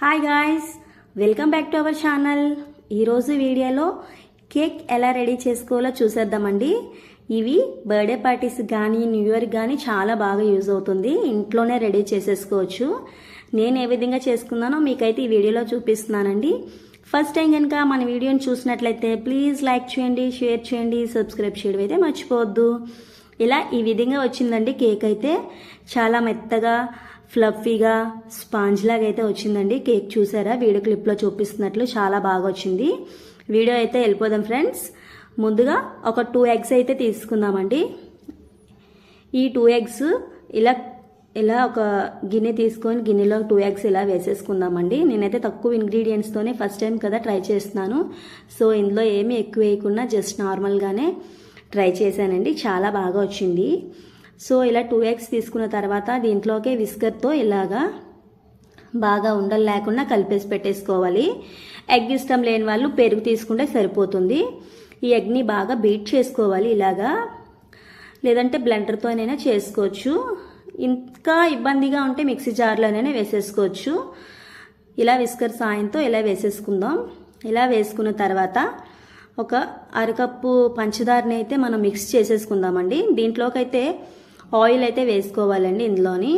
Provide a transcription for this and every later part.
Hi guys welcome back to our channel ఈరోజు వీడియోలో cake ఎలా రెడీ చేసుకోవాలో చూసేద్దామండి. ఇవి బర్త్డే పార్టీస్ కానీ న్యూ ఇయర్ కానీ చాలా బాగా యూజ్ అవుతుంది. ఇంట్లోనే రెడీ చేసేసుకోవచ్చు. నేను ఏ విధంగా చేసుకున్నానో మీకైతే ఈ వీడియోలో చూపిస్తున్నానండి. ఫస్ట్ టైం కనుక మన వీడియోని చూసినట్లయితే ప్లీజ్ లైక్ చేయండి షేర్ చేయండి సబ్స్క్రైబ్ చేయడం అయితే మర్చిపోవద్దు. ఇలా ఈ విధంగా వచ్చిందండి కేక్ అయితే. చాలా మెత్తగా ఫ్లఫీగా స్పాంజ్ లాగా అయితే వచ్చిందండి. కేక్ చూసారా? వీడియో క్లిప్లో చూపిస్తున్నట్లు చాలా బాగా వచ్చింది వీడియో అయితే వెళ్ళిపోదాం ఫ్రెండ్స్. ముందుగా ఒక టూ ఎగ్స్ అయితే తీసుకుందామండి. ఈ టూ ఎగ్స్ ఇలా ఇలా ఒక గిన్నె తీసుకొని గిన్నెలో టూ ఎగ్స్ ఇలా వేసేసుకుందామండి. నేనైతే తక్కువ ఇంగ్రీడియంట్స్తోనే ఫస్ట్ టైం కదా ట్రై చేస్తున్నాను. సో ఇందులో ఏమీ ఎక్కువ వేయకుండా జస్ట్ నార్మల్గానే ట్రై చేశానండి. చాలా బాగా వచ్చింది సో ఇలా టూ ఎగ్స్ తీసుకున్న తర్వాత దీంట్లోకే విస్కర్తో ఇలాగా బాగా ఉండలు లేకుండా కలిపేసి పెట్టేసుకోవాలి. ఎగ్ ఇష్టం లేని వాళ్ళు పెరుగు తీసుకుంటే సరిపోతుంది. ఈ ఎగ్ని బాగా బీట్ చేసుకోవాలి ఇలాగా. లేదంటే బ్లెండర్తోనైనా చేసుకోవచ్చు. ఇంకా ఇబ్బందిగా ఉంటే మిక్సీ జార్లోనైనా వేసేసుకోవచ్చు. ఇలా విస్కర్ సాయంతో ఇలా వేసేసుకుందాం. ఇలా వేసుకున్న తర్వాత ఒక అరకప్పు పంచదారని అయితే మనం మిక్స్ చేసేసుకుందామండి. దీంట్లోకైతే ఆయిల్ అయితే వేసుకోవాలండి ఇందులోని.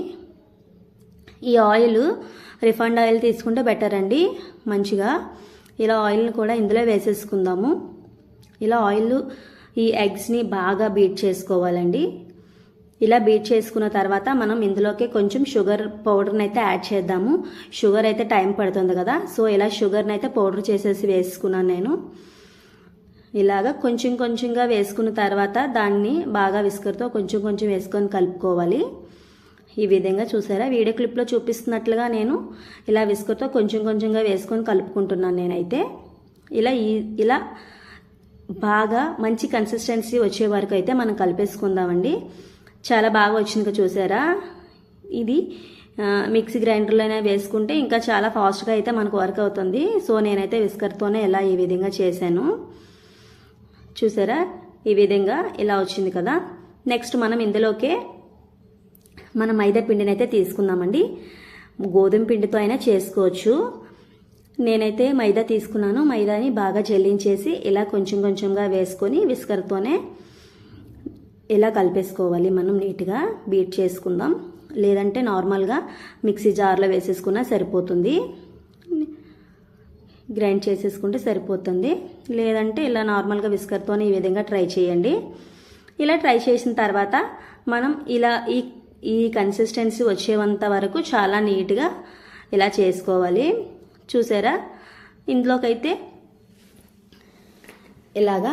ఈ ఆయిల్ రిఫండ్ ఆయిల్ తీసుకుంటే బెటర్ అండి మంచిగా. ఇలా ఆయిల్ని కూడా ఇందులో వేసేసుకుందాము. ఇలా ఆయిల్ ఈ ఎగ్స్ని బాగా బీట్ చేసుకోవాలండి. ఇలా బీట్ చేసుకున్న తర్వాత మనం ఇందులోకి కొంచెం షుగర్ పౌడర్ని అయితే యాడ్ చేద్దాము. షుగర్ అయితే టైం పడుతుంది కదా సో ఇలా షుగర్ని అయితే పౌడర్ చేసేసి వేసుకున్నాను నేను. ఇలాగా కొంచెం కొంచెంగా వేసుకున్న తర్వాత దాన్ని బాగా విస్కర్తో కొంచెం కొంచెం వేసుకొని కలుపుకోవాలి. ఈ విధంగా చూసారా? వీడియో క్లిప్లో చూపిస్తున్నట్లుగా నేను ఇలా విస్కర్తో కొంచెం కొంచెంగా వేసుకొని కలుపుకుంటున్నాను నేనైతే. ఇలా ఈ ఇలా బాగా మంచి కన్సిస్టెన్సీ వచ్చే వరకు అయితే మనం కలిపేసుకుందామండి. చాలా బాగా వచ్చింది చూసారా? ఇది మిక్సీ గ్రైండర్లోనే వేసుకుంటే ఇంకా చాలా ఫాస్ట్గా అయితే మనకు వర్క్ అవుతుంది. సో నేనైతే విస్కర్తోనే ఇలా ఈ విధంగా చేశాను. చూసారా? ఈ విధంగా ఇలా వచ్చింది కదా? నెక్స్ట్ మనం ఇందులోకే మన మైదా పిండిని అయితే తీసుకుందామండి. గోధుమ పిండితో అయినా చేసుకోవచ్చు. నేనైతే మైదా తీసుకున్నాను. మైదాని బాగా జల్లించేసి ఇలా కొంచెం కొంచెంగా వేసుకొని విస్కర్తోనే ఇలా కలిపేసుకోవాలి. మనం నీట్గా బీట్ చేసుకుందాం. లేదంటే నార్మల్గా మిక్సీ జార్లో వేసేసుకున్నా సరిపోతుంది. గ్రైండ్ చేసేసుకుంటే సరిపోతుంది. లేదంటే ఇలా నార్మల్గా విస్కర్తోనే ఈ విధంగా ట్రై చేయండి. ఇలా ట్రై చేసిన తర్వాత మనం ఇలా ఈ ఈ కన్సిస్టెన్సీ వచ్చేంత వరకు చాలా నీట్గా ఇలా చేసుకోవాలి. చూసారా? ఇందులోకైతే ఇలాగా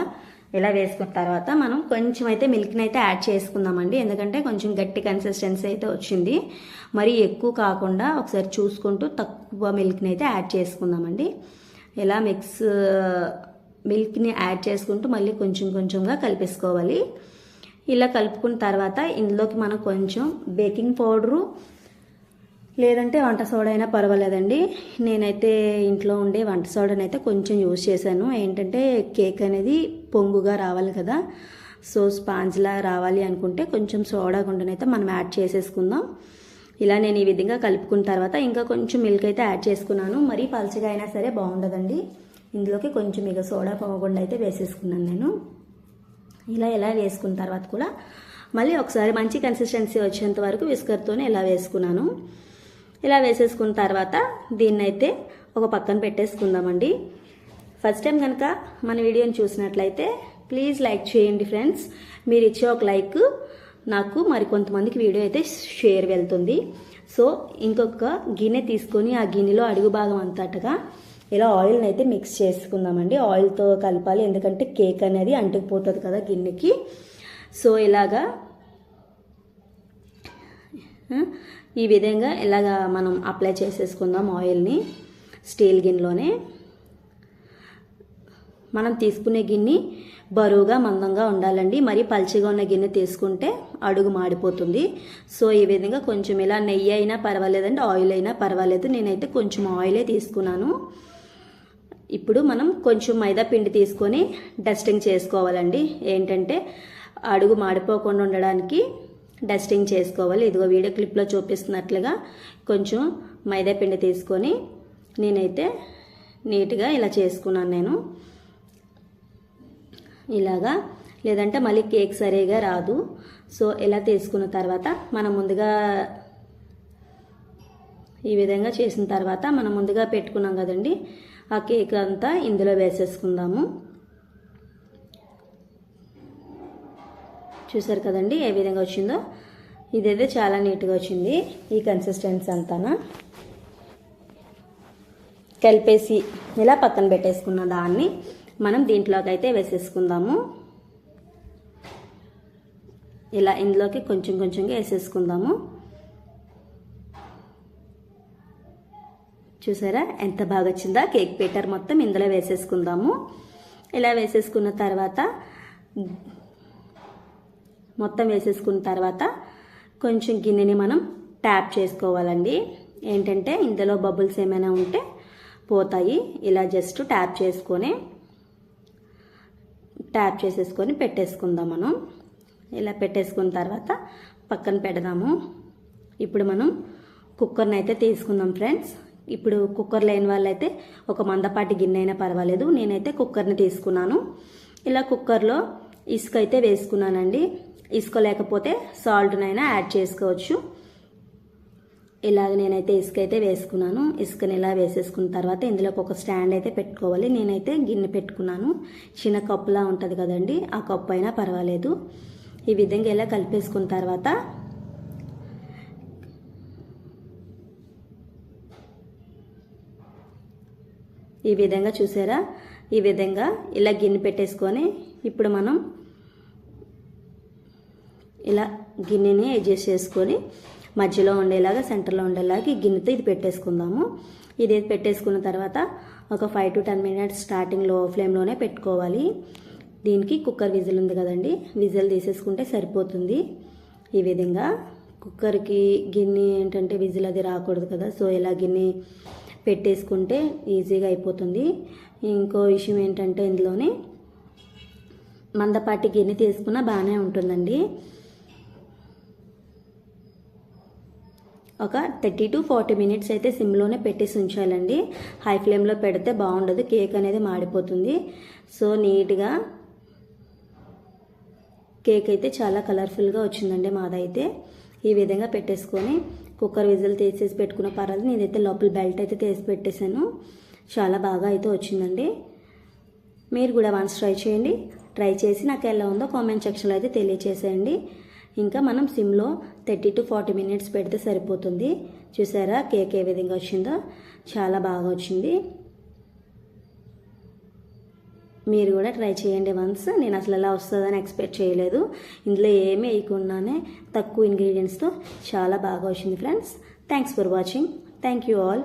ఇలా వేసుకున్న తర్వాత మనం కొంచెం అయితే మిల్క్ని అయితే యాడ్ చేసుకుందామండి. ఎందుకంటే కొంచెం గట్టి కన్సిస్టెన్సీ అయితే వచ్చింది. మరి ఎక్కువ కాకుండా ఒకసారి చూసుకుంటూ తక్కువ మిల్క్ని అయితే యాడ్ చేసుకుందామండి. ఇలా మిక్స్ uh, మిల్క్ని యాడ్ చేసుకుంటూ మళ్ళీ కొంచెం కొంచెంగా కలిపేసుకోవాలి. ఇలా కలుపుకున్న తర్వాత ఇందులోకి మనం కొంచెం బేకింగ్ పౌడరు లేదంటే వంట సోడా అయినా పర్వాలేదండి. నేనైతే ఇంట్లో ఉండే వంట సోడాని అయితే కొంచెం యూజ్ చేశాను. ఏంటంటే కేక్ అనేది పొంగుగా రావాలి కదా. సో స్పాంజ్లా రావాలి అనుకుంటే కొంచెం సోడా గుండెనైతే మనం యాడ్ చేసేసుకుందాం. ఇలా నేను ఈ విధంగా కలుపుకున్న తర్వాత ఇంకా కొంచెం మిల్క్ అయితే యాడ్ చేసుకున్నాను. మరీ పలచగా అయినా సరే బాగుండదండి. ఇందులోకి కొంచెం ఇక సోడా పొగకుండా అయితే వేసేసుకున్నాను నేను. ఇలా ఎలా వేసుకున్న తర్వాత కూడా మళ్ళీ ఒకసారి మంచి కన్సిస్టెన్సీ వచ్చేంత వరకు విస్కర్తోనే ఇలా వేసుకున్నాను. ఇలా వేసేసుకున్న తర్వాత దీన్నైతే ఒక పక్కన పెట్టేసుకుందామండి. ఫస్ట్ టైం కనుక మన వీడియోని చూసినట్లయితే ప్లీజ్ లైక్ చేయండి ఫ్రెండ్స్ మీరు ఇచ్చే ఒక లైక్ నాకు మరికొంతమందికి వీడియో అయితే షేర్ వెళ్తుంది. సో ఇంకొక గిన్నె తీసుకొని ఆ గిన్నెలో అడుగు భాగం అంతటగా ఇలా ఆయిల్ని అయితే మిక్స్ చేసుకుందామండి. ఆయిల్తో కలపాలి ఎందుకంటే కేక్ అనేది అంటుకుపోతుంది కదా గిన్నెకి. సో ఇలాగా ఈ విధంగా ఇలాగా మనం అప్లై చేసేసుకుందాం ఆయిల్ని స్టీల్ గిన్నెలోనే. మనం తీసుకునే గిన్నె బరువుగా మందంగా ఉండాలండి. మరి పల్చిగా ఉన్న గిన్నె తీసుకుంటే అడుగు మాడిపోతుంది. సో ఈ విధంగా కొంచెం ఇలా నెయ్యి అయినా పర్వాలేదండి ఆయిల్ అయినా పర్వాలేదు. నేనైతే కొంచెం ఆయిలే తీసుకున్నాను. ఇప్పుడు మనం కొంచెం మైదా పిండి తీసుకొని డస్టింగ్ చేసుకోవాలండి. ఏంటంటే అడుగు మాడిపోకుండా ఉండడానికి డస్టింగ్ చేసుకోవాలి. ఇదిగో వీడియో క్లిప్లో చూపిస్తున్నట్లుగా కొంచెం మైదా పిండి తీసుకొని నేనైతే నీట్గా ఇలా చేసుకున్నాను నేను. ఇలాగా లేదంటే మళ్ళీ కేక్ సరిగా రాదు. సో ఇలా తీసుకున్న తర్వాత మనం ముందుగా ఈ విధంగా చేసిన తర్వాత మనం ముందుగా పెట్టుకున్నాం కదండి. ఆ కేక్ అంతా ఇందులో వేసేసుకుందాము. చూసారు కదండి ఏ విధంగా వచ్చిందో? ఇదైతే చాలా నీట్గా వచ్చింది. ఈ కన్సిస్టెన్సీ అంతానా? కలిపేసి ఇలా పక్కన పెట్టేసుకున్న దాన్ని మనం దీంట్లోకి అయితే వేసేసుకుందాము. ఇలా ఇందులోకి కొంచెం కొంచెంగా వేసేసుకుందాము. చూసారా? ఎంత బాగా వచ్చిందా? కేక్ పీటర్ మొత్తం ఇందులో వేసేసుకుందాము. ఇలా వేసేసుకున్న తర్వాత మొత్తం వేసేసుకున్న తర్వాత కొంచెం గిన్నెని మనం ట్యాప్ చేసుకోవాలండి. ఏంటంటే ఇందులో బబుల్స్ ఏమైనా ఉంటే పోతాయి. ఇలా జస్ట్ ట్యాప్ చేసుకొని ట్యాప్ చేసేసుకొని పెట్టేసుకుందాం మనం. ఇలా పెట్టేసుకున్న తర్వాత పక్కన పెడదాము. ఇప్పుడు మనం కుక్కర్ని అయితే తీసుకుందాం ఫ్రెండ్స్. ఇప్పుడు కుక్కర్ లేని వాళ్ళైతే ఒక మందపాటి గిన్నె అయినా పర్వాలేదు. నేనైతే కుక్కర్ని తీసుకున్నాను. ఇలా కుక్కర్లో ఇసుక అయితే వేసుకున్నానండి. ఇసుక లేకపోతే సాల్ట్నైనా యాడ్ చేసుకోవచ్చు. ఇలాగ నేనైతే ఇసుక అయితే వేసుకున్నాను. ఇసుకని ఇలా వేసేసుకున్న తర్వాత ఇందులోకి ఒక స్టాండ్ అయితే పెట్టుకోవాలి. నేనైతే గిన్నె పెట్టుకున్నాను. చిన్న కప్పులా ఉంటుంది కదండి. ఆ కప్పు అయినా పర్వాలేదు. ఈ విధంగా ఇలా కలిపేసుకున్న తర్వాత ఈ విధంగా చూసారా? ఈ విధంగా ఇలా గిన్నె పెట్టేసుకొని ఇప్పుడు మనం ఇలా గిన్నెని అడ్జస్ట్ చేసుకొని మధ్యలో ఉండేలాగా సెంటర్లో ఉండేలాగా ఈ గిన్నెతో ఇది పెట్టేసుకుందాము. ఇది పెట్టేసుకున్న తర్వాత ఒక ఫైవ్ టు టెన్ మినిట్స్ స్టార్టింగ్లో ఫ్లేమ్లోనే పెట్టుకోవాలి. దీనికి కుక్కర్ విజిల్ ఉంది కదండి. విజిల్ తీసేసుకుంటే సరిపోతుంది. ఈ విధంగా కుక్కర్కి గిన్నె ఏంటంటే విజిల్ అది రాకూడదు కదా. సో ఇలా గిన్నె పెట్టేసుకుంటే ఈజీగా అయిపోతుంది. ఇంకో విషయం ఏంటంటే ఇందులోనే మందపాటి గిన్నె తీసుకున్న బాగానే ఉంటుందండి. ఒక థర్టీ టు ఫార్టీ మినిట్స్ అయితే సిమ్లోనే పెట్టేసి ఉంచాలండి. హై ఫ్లేమ్లో పెడితే బాగుండదు. కేక్ అనేది మాడిపోతుంది. సో నీట్గా కేక్ అయితే చాలా కలర్ఫుల్గా వచ్చిందండి మాదైతే. ఈ విధంగా పెట్టేసుకొని కుక్కర్ విజిల్ తీసేసి పెట్టుకున్న పర్వాలేదు నేనైతే లోపల బెల్ట్ అయితే తీసి పెట్టేశాను. చాలా బాగా అయితే వచ్చిందండి. మీరు కూడా వన్స్ ట్రై చేయండి. ట్రై చేసి నాకు ఎలా ఉందో కామెంట్ సెక్షన్లో అయితే తెలియచేసేయండి. ఇంకా మనం సిమ్లో థర్టీ టు ఫార్టీ మినిట్స్ పెడితే సరిపోతుంది. చూసారా కేక్ ఏ విధంగా వచ్చిందో? చాలా బాగా వచ్చింది. మీరు కూడా ట్రై చేయండి వన్స్. నేను అసలు ఎలా వస్తుందని ఎక్స్పెక్ట్ చేయలేదు. ఇందులో ఏమీ వేయకుండానే తక్కువ ఇంగ్రీడియంట్స్తో చాలా బాగా వచ్చింది friends. Thanks for watching. Thank you all.